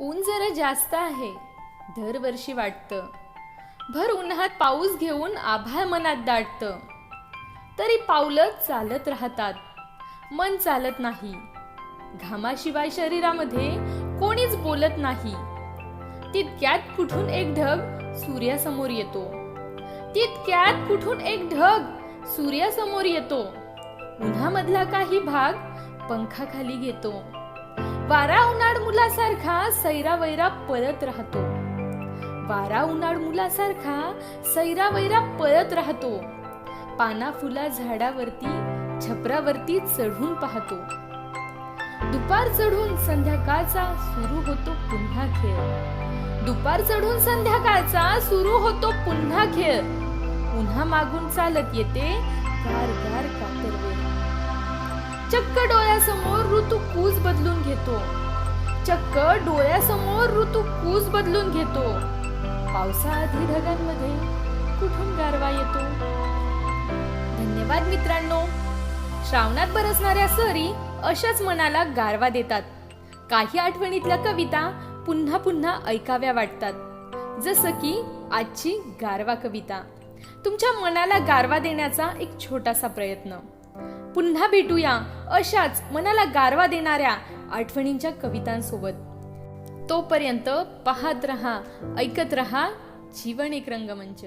ऊन जरा जास्त आहे दरवर्षी वाटतं. भर उन्हात पाऊस घेऊन आभाळ मनात दाटतं. तरी पावलं चालत राहतात मन चालत नाही. घामाशिवाय शरीरामध्ये कोणीच बोलत नाही. तितक्यात कुठून एक ढग सूर्यासमोर येतो. तितक्यात कुठून एक ढग सूर्यासमोर येतो. उन्हामधला काही भाग पंखाखाली घेतो. वारा उन्हाळ मुलासारखा सैरा वैरा पळत राहतो. वारा उन्हाळ मुलासारखा सैरा वैरा पळत राहतो. पाना फुला झाडावरती छपरावरती चढून पाहतो. दुपार चढून संध्याकाळचा सुरू होतो पुन्हा खेळ. दुपार चढून संध्याकाळचा सुरू होतो पुन्हा खेळ. पुन्हा मागून चालत येते गार गार कातरवे. चक्क डोळ्यासमोर ऋतू कूस बदलून घेतो. चक्क डोळ्यासमोर ऋतू कूस बदलून घेतो. पावसाआधी ढगांमध्ये कुठून गारवा येतो? धन्यवाद मित्रांनो. श्रावणात बरसणाऱ्या सरी अशाच मनाला गारवा देतात. काही आठवणीतल्या कविता पुन्हा पुन्हा ऐकाव्या वाटतात. जसं की आजची गारवा कविता. तुमच्या मनाला गारवा देण्याचा एक छोटासा प्रयत्न. पुन्हा भेटूया अशाच मनाला गारवा देणाऱ्या आठवणींच्या कवितांसोबत. तोपर्यंत पाहत रहा ऐकत रहा जीवन एक रंगमंच.